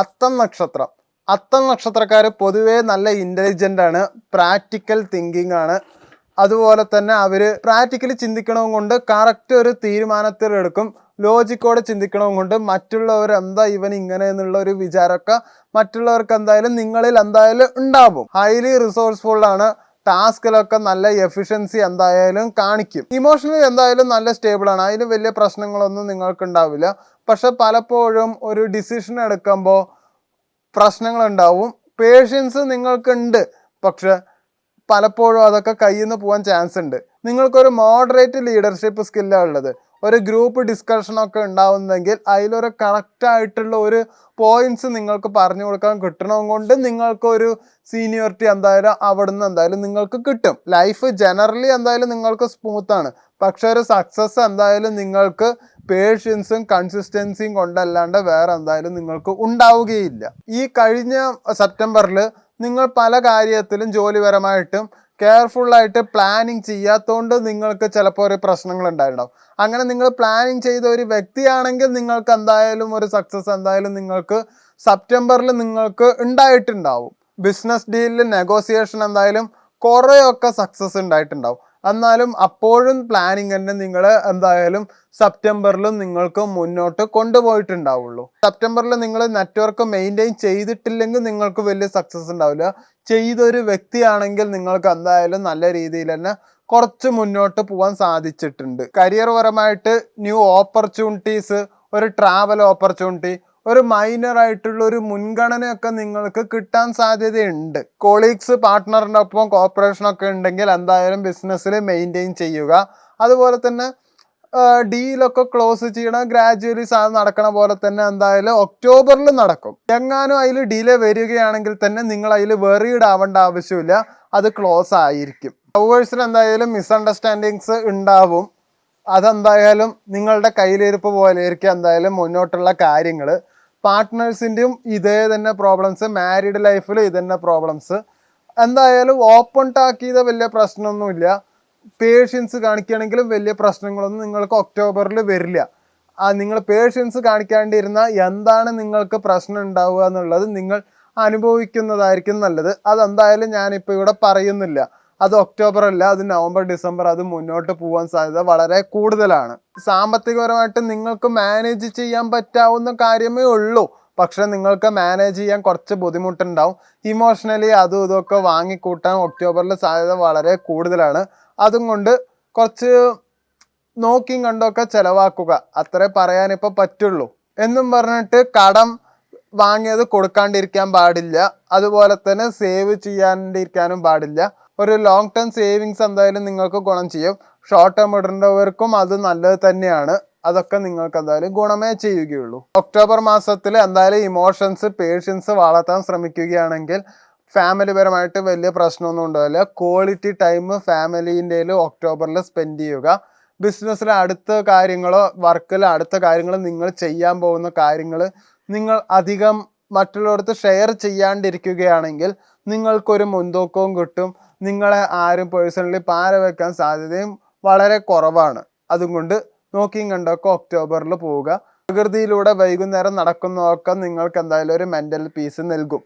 അത്തം നക്ഷത്രം. അത്തം നക്ഷത്രക്കാർ പൊതുവേ നല്ല ഇന്റലിജന്റ് ആണ് പ്രാക്ടിക്കൽ തിങ്കിങ് ആണ്. അതുപോലെ തന്നെ അവർ പ്രാക്ടിക്കലി ചിന്തിക്കണവും കൊണ്ട് കറക്റ്റ് ഒരു തീരുമാനത്തിൽ എടുക്കും. ലോജിക്കോടെ ചിന്തിക്കണവും കൊണ്ട് മറ്റുള്ളവർ എന്താ ഇവൻ ഇങ്ങനെ എന്നുള്ള ഒരു വിചാരമൊക്കെ മറ്റുള്ളവർക്ക് എന്തായാലും നിങ്ങളിൽ എന്തായാലും ഉണ്ടാവും. ഹൈലി റിസോഴ്സ്ഫുൾ ആണ്. ടാസ്കിലൊക്കെ നല്ല എഫിഷ്യൻസി എന്തായാലും കാണിക്കും. ഇമോഷണലി എന്തായാലും നല്ല സ്റ്റേബിൾ ആണ്. അതിന് വലിയ പ്രശ്നങ്ങളൊന്നും നിങ്ങൾക്ക് ഉണ്ടാവില്ല പക്ഷെ പലപ്പോഴും ഒരു ഡിസിഷൻ എടുക്കുമ്പോൾ പ്രശ്നങ്ങൾ പ്രശ്നങ്ങളുണ്ടാവും. പേഷ്യൻസ് നിങ്ങൾക്കുണ്ട്. പക്ഷെ പലപ്പോഴും അതൊക്കെ കയ്യിൽ നിന്ന് പോകാൻ ചാൻസ് ഉണ്ട് നിങ്ങൾക്കൊരു മോഡറേറ്റ് ലീഡർഷിപ്പ് സ്കില്ലാണ് ഉള്ളത്. ഒരു ഗ്രൂപ്പ് ഡിസ്കഷനൊക്കെ ഉണ്ടാവുന്നെങ്കിൽ അതിലൊരു കറക്റ്റായിട്ടുള്ള ഒരു പോയിന്റ്സ് നിങ്ങൾക്ക് പറഞ്ഞു കൊടുക്കാൻ കിട്ടണം കൊണ്ട് നിങ്ങൾക്കൊരു സീനിയോറിറ്റി എന്തായാലും അവിടുന്ന് എന്തായാലും നിങ്ങൾക്ക് കിട്ടും. ലൈഫ് ജനറലി എന്തായാലും നിങ്ങൾക്ക് സ്മൂത്താണ് പക്ഷെ ഒരു സക്സസ് എന്തായാലും നിങ്ങൾക്ക് പേഷ്യൻസും കൺസിസ്റ്റൻസിയും കൊണ്ടല്ലാണ്ട് വേറെ എന്തായാലും നിങ്ങൾക്ക് ഉണ്ടാവുകയില്ല. ഈ കഴിഞ്ഞ സെപ്റ്റംബറിൽ നിങ്ങൾ പല കാര്യത്തിലും ജോലിപരമായിട്ടും കെയർഫുള്ളായിട്ട് പ്ലാനിങ് ചെയ്യാത്തതുകൊണ്ട് നിങ്ങൾക്ക് ചിലപ്പോൾ ഒരു പ്രശ്നങ്ങൾ ഉണ്ടായിട്ടുണ്ടാവും അങ്ങനെ നിങ്ങൾ പ്ലാനിങ് ചെയ്ത ഒരു വ്യക്തിയാണെങ്കിൽ നിങ്ങൾക്ക് എന്തായാലും ഒരു സക്സസ് എന്തായാലും നിങ്ങൾക്ക് സെപ്റ്റംബറിൽ നിങ്ങൾക്ക് ഉണ്ടായിട്ടുണ്ടാവും. ബിസിനസ് ഡീലിൽ നെഗോസിയേഷൻ എന്തായാലും കുറേയൊക്കെ സക്സസ് ഉണ്ടായിട്ടുണ്ടാവും. എന്നാലും അപ്പോഴും പ്ലാനിങ് തന്നെ നിങ്ങൾ എന്തായാലും സെപ്റ്റംബറിലും നിങ്ങൾക്ക് മുന്നോട്ട് കൊണ്ടുപോയിട്ടുണ്ടാവുള്ളൂ. സെപ്റ്റംബറിൽ നിങ്ങൾ നെറ്റ്വർക്ക് മെയിന്റെയിൻ ചെയ്തിട്ടില്ലെങ്കിൽ നിങ്ങൾക്ക് വലിയ സക്സസ് ഉണ്ടാവില്ല. ചെയ്തൊരു വ്യക്തിയാണെങ്കിൽ നിങ്ങൾക്ക് എന്തായാലും നല്ല രീതിയിൽ തന്നെ കുറച്ച് മുന്നോട്ട് പോകാൻ സാധിച്ചിട്ടുണ്ട്. കരിയർ പരമായിട്ട് ന്യൂ ഓപ്പർച്യൂണിറ്റീസ് ഒരു ട്രാവൽ ഓപ്പർച്യൂണിറ്റി ഒരു മൈനർ ആയിട്ടുള്ള ഒരു മുൻഗണനയൊക്കെ നിങ്ങൾക്ക് കിട്ടാൻ സാധ്യതയുണ്ട്. കൊളീഗ്സ് പാർട്ട്ണറിന്റെ ഒപ്പം കോപ്പറേഷൻ ഒക്കെ ഉണ്ടെങ്കിൽ എന്തായാലും ബിസിനസ്സിൽ മെയിന്റെയിൻ ചെയ്യുക. അതുപോലെ തന്നെ ഡീലൊക്കെ ക്ലോസ് ചെയ്യണം ഗ്രാജുവലി സാധനം നടക്കണ പോലെ തന്നെ എന്തായാലും ഒക്ടോബറിൽ നടക്കും. എങ്ങാനും അതിൽ ഡീലേ വരികയാണെങ്കിൽ തന്നെ നിങ്ങൾ അതിൽ വെറീഡ് ആവേണ്ട ആവശ്യമില്ല. അത് ക്ലോസ് ആയിരിക്കും. ലവേഴ്സിന് എന്തായാലും മിസ്അണ്ടർസ്റ്റാൻഡിങ്സ് ഉണ്ടാവും. അതെന്തായാലും നിങ്ങളുടെ കയ്യിലിരിപ്പ് പോലെ ആയിരിക്കും എന്തായാലും മുന്നോട്ടുള്ള കാര്യങ്ങൾ പാർട്ട്നേഴ്സിന്റെയും ഇതേ തന്നെ പ്രോബ്ലംസ് മാരീഡ് ലൈഫിൽ ഇതന്നെ തന്നെ പ്രോബ്ലംസ് എന്തായാലും ഓപ്പൺ ടാക്ക് ചെയ്ത വലിയ പ്രശ്നമൊന്നുമില്ല. പേഷ്യൻസ് കാണിക്കുകയാണെങ്കിലും വലിയ പ്രശ്നങ്ങളൊന്നും നിങ്ങൾക്ക് ഒക്ടോബറിൽ വരില്ല. ആ നിങ്ങൾ പേഷ്യൻസ് കാണിക്കാണ്ടിരുന്ന എന്താണ് നിങ്ങൾക്ക് പ്രശ്നം ഉണ്ടാവുക എന്നുള്ളത് നിങ്ങൾ അനുഭവിക്കുന്നതായിരിക്കും നല്ലത്. അതെന്തായാലും ഞാനിപ്പോൾ ഇവിടെ പറയുന്നില്ല. അത് ഒക്ടോബർ അല്ല അത് നവംബർ ഡിസംബർ അത് മുന്നോട്ട് പോകാൻ സാധ്യത വളരെ കൂടുതലാണ്. സാമ്പത്തികപരമായിട്ട് നിങ്ങൾക്ക് മാനേജ് ചെയ്യാൻ പറ്റാവുന്ന കാര്യമേ ഉള്ളൂ. പക്ഷെ നിങ്ങൾക്ക് മാനേജ് ചെയ്യാൻ കുറച്ച് ബുദ്ധിമുട്ടുണ്ടാവും. ഇമോഷണലി അതും ഇതൊക്കെ വാങ്ങിക്കൂട്ടാൻ ഒക്ടോബറിൽ സാധ്യത വളരെ കൂടുതലാണ്. അതും കൊണ്ട് കുറച്ച് നോക്കിയും കണ്ടൊക്കെ ചിലവാക്കുക. അത്രേ പറയാനിപ്പോൾ പറ്റുള്ളൂ. എന്നും പറഞ്ഞിട്ട് കടം വാങ്ങിയത് കൊടുക്കാണ്ടിരിക്കാൻ പാടില്ല. അതുപോലെ തന്നെ സേവ് ചെയ്യാണ്ടിരിക്കാനും പാടില്ല. ഒരു ലോങ് ടേം സേവിങ്സ് എന്തായാലും നിങ്ങൾക്ക് ഗുണം ചെയ്യും. ഷോർട്ട് ടേം ഇടേണ്ടവർക്കും അത് നല്ലത് തന്നെയാണ്. അതൊക്കെ നിങ്ങൾക്ക് എന്തായാലും ഗുണമേ ചെയ്യുകയുള്ളൂ. ഒക്ടോബർ മാസത്തിൽ എന്തായാലും ഇമോഷൻസ് പേഷ്യൻസ് വളർത്താൻ ശ്രമിക്കുകയാണെങ്കിൽ ഫാമിലി പരമായിട്ട് വലിയ പ്രശ്നമൊന്നും ഉണ്ടാവില്ല. ക്വാളിറ്റി ടൈം ഫാമിലിന്റെ ഒക്ടോബറിൽ സ്പെൻഡ് ചെയ്യുക. ബിസിനസ്സിലെ അടുത്ത കാര്യങ്ങളോ വർക്കിലെ അടുത്ത കാര്യങ്ങൾ നിങ്ങൾ ചെയ്യാൻ പോകുന്ന കാര്യങ്ങൾ നിങ്ങൾ അധികം മറ്റുള്ളവർക്ക് ഷെയർ ചെയ്യാണ്ടിരിക്കുകയാണെങ്കിൽ നിങ്ങൾക്കൊരു മുൻതൂക്കവും കിട്ടും. നിങ്ങളെ ആരും പേഴ്സണലി പാര വെക്കാൻ സാധ്യതയും വളരെ കുറവാണ്. അതുകൊണ്ട് നോക്കിയും കണ്ടൊക്കെ ഒക്ടോബറിൽ പോവുക. പ്രകൃതിയിലൂടെ വൈകുന്നേരം നടക്കുന്നതൊക്കെ നിങ്ങൾക്ക് എന്തായാലും ഒരു മെന്റൽ പീസ് നൽകും.